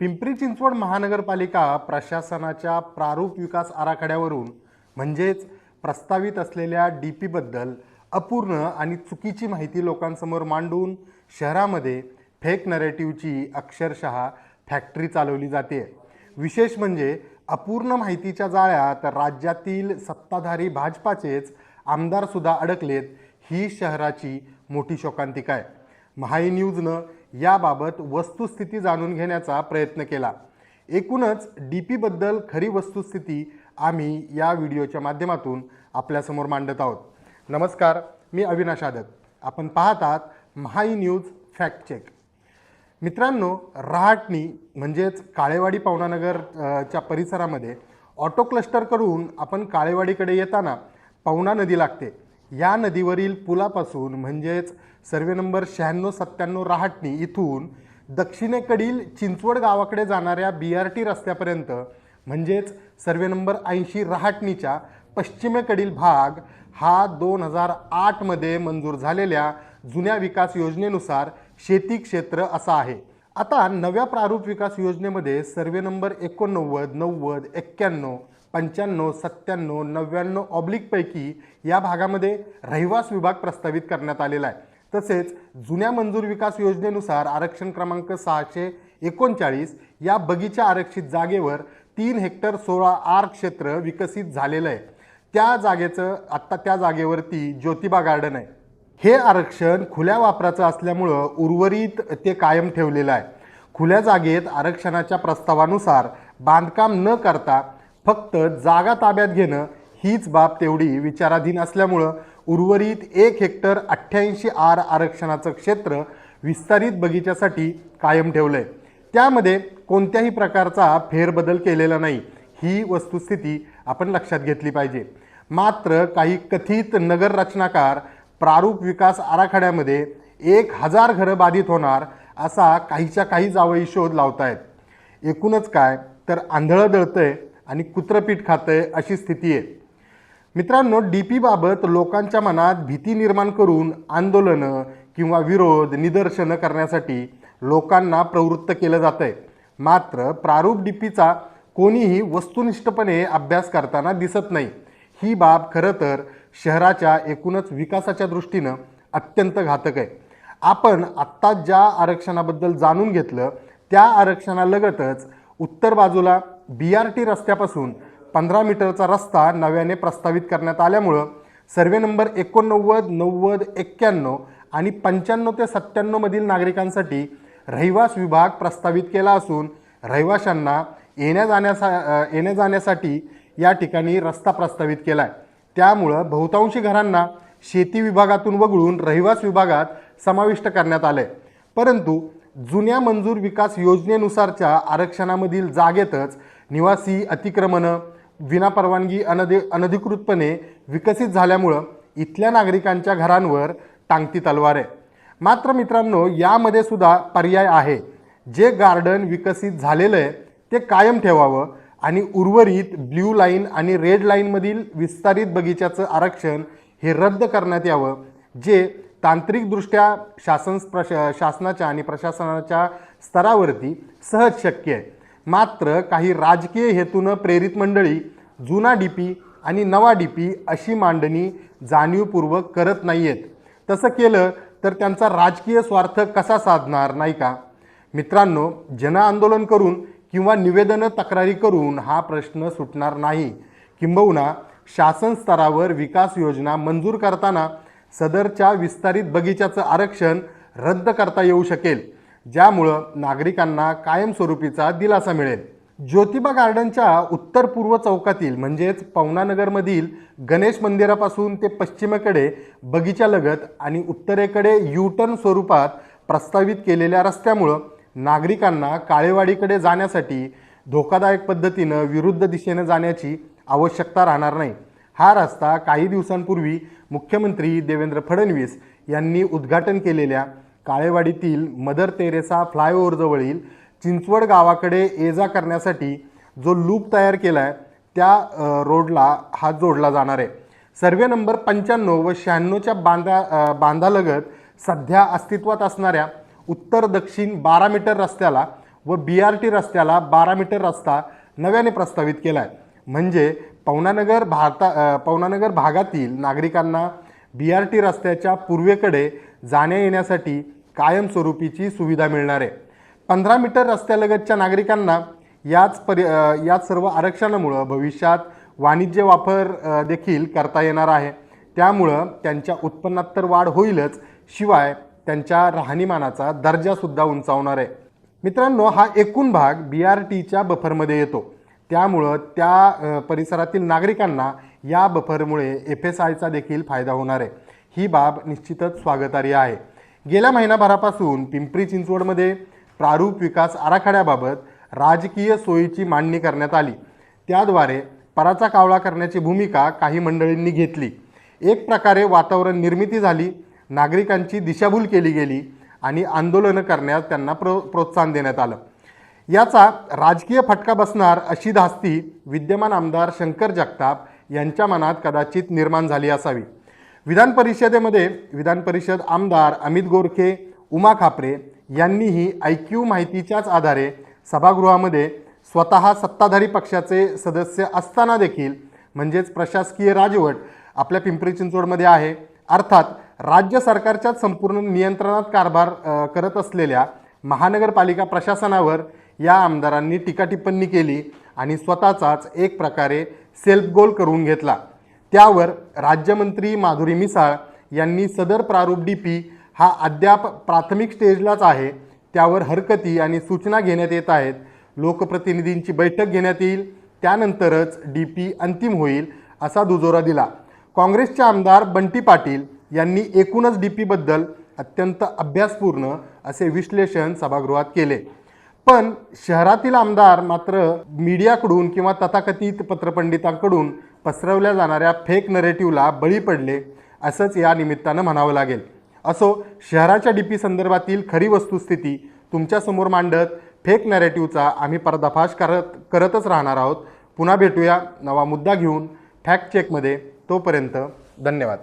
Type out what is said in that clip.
पिंपरी चिंचवड महानगरपालिका प्रशासनाच्या प्रारूप विकास आराखड्यावरून म्हणजेच प्रस्तावित असलेल्या डी पीबद्दल अपूर्ण आणि चुकीची माहिती लोकांसमोर मांडून शहरामध्ये फेक नरेटिव्हची अक्षरशः फॅक्टरी चालवली जाते. विशेष म्हणजे अपूर्ण माहितीच्या जाळ्यात राज्यातील सत्ताधारी भाजपाचेच आमदारसुद्धा अडकलेत ही शहराची मोठी शोकांतिका आहे. महाई न्यूजनं याबाबत वस्तुस्थिती जाणून घेण्याचा प्रयत्न केला. एकूणच डी पीबद्दल खरी वस्तुस्थिती आम्ही या व्हिडिओच्या माध्यमातून आपल्यासमोर मांडत आहोत. नमस्कार मी अविनाश आदत. आपण पाहतात महाई न्यूज फॅक्ट चेक. मित्रांनो रहाटणी म्हणजेच काळेवाडी पवनानगर च्या परिसरामध्ये ऑटो क्लस्टरकडून आपण काळेवाडीकडे येताना पवना नदी लागते. या नदीवरील पुलापासून म्हणजेच सर्वे नंबर शहाण्णव सत्त्याण्णव रहाटणी इथून दक्षिणेकडील चिंचवड गावाकडे जाणाऱ्या बी आर टी रस्त्यापर्यंत म्हणजेच सर्वे नंबर ऐंशी रहाटणीच्या पश्चिमेकडील भाग हा दोन हजार आठमध्ये मंजूर झालेल्या जुन्या विकास योजनेनुसार शेती क्षेत्र असा आहे. आता नव्या प्रारूप विकास योजनेमध्ये सर्वे नंबर एकोणनव्वद नव्वद एक्क्याण्णव पंच्याण्णव सत्त्याण्णव नव्याण्णव ऑब्लिकपैकी या भागामध्ये रहिवास विभाग प्रस्तावित करण्यात आलेला आहे. तसेच जुन्या मंजूर विकास योजनेनुसार आरक्षण क्रमांक सहाशे एकोणचाळीस या बगीचा आरक्षित जागेवर तीन हेक्टर सोळा आर क्षेत्र विकसित झालेलं आहे. त्या जागेचं आत्ता त्या जागेवरती ज्योतिबा गार्डन आहे. हे आरक्षण खुल्या वापराचं असल्यामुळं उर्वरित ते कायम ठेवलेलं आहे. खुल्या जागेत आरक्षणाच्या प्रस्तावानुसार बांधकाम न करता फक्त जागा ताब्यात घेणं हीच बाब तेवढी विचाराधीन असल्यामुळं उर्वरित एक हेक्टर अठ्ठ्याऐंशी आर आरक्षणाचं क्षेत्र विस्तारित बगीच्यासाठी कायम ठेवलं आहे त्यामध्ये कोणत्याही प्रकारचा फेरबदल केलेला नाही. ही वस्तुस्थिती आपण लक्षात घेतली पाहिजे. मात्र काही कथित नगर रचनाकार प्रारूप विकास आराखड्यामध्ये एक हजार घरं बाधित होणार असा काहीच्या काही जावई शोध लावतायत. एकूणच काय तर आंधळं दळतंय आणि कुत्रपीठ खातं आहे अशी स्थिती आहे. मित्रांनो डी पीबाबत लोकांच्या मनात भीती निर्माण करून आंदोलनं किंवा विरोध निदर्शनं करण्यासाठी लोकांना प्रवृत्त केलं जातं आहे मात्र प्रारूप डी पीचा कोणीही वस्तुनिष्ठपणे अभ्यास करताना दिसत नाही. ही बाब खरं तर शहराच्या एकूणच विकासाच्या दृष्टीनं अत्यंत घातक आहे. आपण आत्ता ज्या आरक्षणाबद्दल जाणून घेतलं त्या आरक्षणालगतच उत्तर बाजूला बी आर टी रस्त्यापासून पंधरा मीटरचा रस्ता नव्याने प्रस्तावित करण्यात आल्यामुळं सर्वे नंबर एकोणनव्वद नव्वद एक्क्याण्णव आणि पंच्याण्णव ते सत्त्याण्णवमधील नागरिकांसाठी रहिवास विभाग प्रस्तावित केला असून रहिवाशांना येण्या जाण्यासा येण्या जाण्यासाठी या ठिकाणी रस्ता प्रस्तावित केला आहे त्यामुळं बहुतांशी घरांना शेती विभागातून वगळून रहिवास विभागात समाविष्ट करण्यात आलं आहे परंतु जुन्या मंजूर विकास योजनेनुसारच्या आरक्षणामधील जागेतच निवासी अतिक्रमणं विनापरवानगी अनधि अनधिकृतपणे विकसित झाल्यामुळं इथल्या नागरिकांच्या घरांवर टांगती तलवार आहे. मात्र मित्रांनो यामध्ये सुद्धा पर्याय आहे. जे गार्डन विकसित झालेलं आहे ते कायम ठेवावं आणि उर्वरित ब्ल्यू लाईन आणि रेड लाईनमधील विस्तारित बगीच्याचं आरक्षण हे रद्द करण्यात यावं जे तांत्रिकदृष्ट्या शासन प्रश शासनाच्या आणि प्रशासनाच्या स्तरावरती सहज शक्य आहे. मात्र काही राजकीय हेतूनं प्रेरित मंडळी जुना डी पी आणि नवा डी पी अशी मांडणी जाणीवपूर्वक करत नाही आहेत तसं केलं तर त्यांचा राजकीय स्वार्थ कसा साधणार नाही का? मित्रांनो जनआंदोलन करून किंवा निवेदनं तक्रारी करून हा प्रश्न सुटणार नाही. किंबहुना शासन स्तरावर विकास योजना मंजूर करताना सदरच्या विस्तारित बगीच्याचं आरक्षण रद्द करता येऊ शकेल. ज्यामुळं नागरिकांना कायमस्वरूपीचा दिलासा मिळेल. ज्योतिबा गार्डनच्या उत्तर पूर्व चौकातील म्हणजेच पवनानगरमधील गणेश मंदिरापासून ते पश्चिमेकडे बगीच्यालगत आणि उत्तरेकडे युटर्न स्वरूपात प्रस्तावित केलेल्या रस्त्यामुळं नागरिकांना काळेवाडीकडे जाण्यासाठी धोकादायक पद्धतीनं विरुद्ध दिशेनं जाण्याची आवश्यकता राहणार नाही. हा रस्ता काही दिवसांपूर्वी मुख्यमंत्री देवेंद्र फडणवीस यांनी उद्घाटन केलेल्या काळेवाडीतील मदर तेरेसा फ्लायओव्हरजवळील चिंचवड गावाकडे ये जा करण्यासाठी जो लूप तयार केला आहे त्या रोडला हा जोडला जाणार आहे. सर्वे नंबर पंच्याण्णव व शहाण्णवच्या बांधा बांधालगत सध्या अस्तित्वात असणाऱ्या उत्तर दक्षिण बारा मीटर रस्त्याला व बी आर टी रस्त्याला बारा मीटर रस्ता नव्याने प्रस्तावित केला आहे म्हणजे पवनानगर भारता पवनानगर भागातील नागरिकांना बी आर टी रस्त्याच्या पूर्वेकडे जाण्या येण्यासाठी कायमस्वरूपीची सुविधा मिळणार आहे. पंधरा मीटर रस्त्यालगतच्या नागरिकांना याच परि याच सर्व आरक्षणामुळं भविष्यात वाणिज्य वापर देखील करता येणार आहे. त्यामुळं त्यांच्या उत्पन्नात तर वाढ होईलच शिवाय त्यांच्या राहणीमानाचा दर्जासुद्धा उंचावणार आहे. मित्रांनो हा एकूण भाग बी आर टीच्या बफरमध्ये येतो. त्यामुळं त्या परिसरातील नागरिकांना या बफरमुळे एफ एस आयचा देखील फायदा होणार आहे. ही बाब निश्चितच स्वागतार्ह आहे. गेल्या महिनाभरापासून पिंपरी चिंचवडमध्ये प्रारूप विकास आराखड्याबाबत राजकीय सोयीची मांडणी करण्यात आली. त्याद्वारे पराचा कावळा करण्याची भूमिका काही मंडळींनी घेतली. एक प्रकारे वातावरण निर्मिती झाली नागरिकांची दिशाभूल केली गेली आणि आंदोलनं करण्यास त्यांना प्रो प्रोत्साहन देण्यात आलं. याचा राजकीय फटका बसणार अशी धास्ती विद्यमान आमदार शंकर जगताप यांच्या मनात कदाचित निर्माण झाली असावी. विधान परिषदेमध्ये विधान परिषद आमदार अमित गोरखे उमा खापरे यांनीही आय क्यू माहितीच्याच आधारे सभागृहामध्ये स्वतः सत्ताधारी पक्षाचे सदस्य असताना देखील म्हणजेच प्रशासकीय राजवट आपल्या पिंपरी चिंचवडमध्ये आहे. अर्थात राज्य सरकारच्याच संपूर्ण नियंत्रणात कारभार करत असलेल्या महानगरपालिका प्रशासनावर या आमदारांनी टीका टिप्पणी केली आणि स्वतःचाच एक प्रकारे सेल्फ गोल करून घेतला. त्यावर राज्यमंत्री माधुरी मिसाळ यांनी सदर प्रारूप डी पी हा अद्याप प्राथमिक स्टेजलाच आहे. त्यावर हरकती आणि सूचना घेण्यात येत आहेत. लोकप्रतिनिधींची बैठक घेण्यात येईल. त्यानंतरच डी पी अंतिम होईल असा दुजोरा दिला. काँग्रेसचे आमदार बंटी पाटील यांनी एकूणच डी पीबद्दल अत्यंत अभ्यासपूर्ण असे विश्लेषण सभागृहात केले. पण शहरातील आमदार मात्र मीडियाकडून किंवा तथाकथित पत्रपंडितांकडून पसरवल्या जाणाऱ्या फेक नरेटिव्हला बळी पडले असंच या निमित्तानं म्हणावं लागेल. असो शहराच्या डी पी संदर्भातील खरी वस्तुस्थिती तुमच्यासमोर मांडत फेक नॅरेटिव्हचा आम्ही पर्दाफाश करत करतच राहणार आहोत. पुन्हा भेटूया नवा मुद्दा घेऊन. फॅक्ट चेकमध्ये तोपर्यंत धन्यवाद.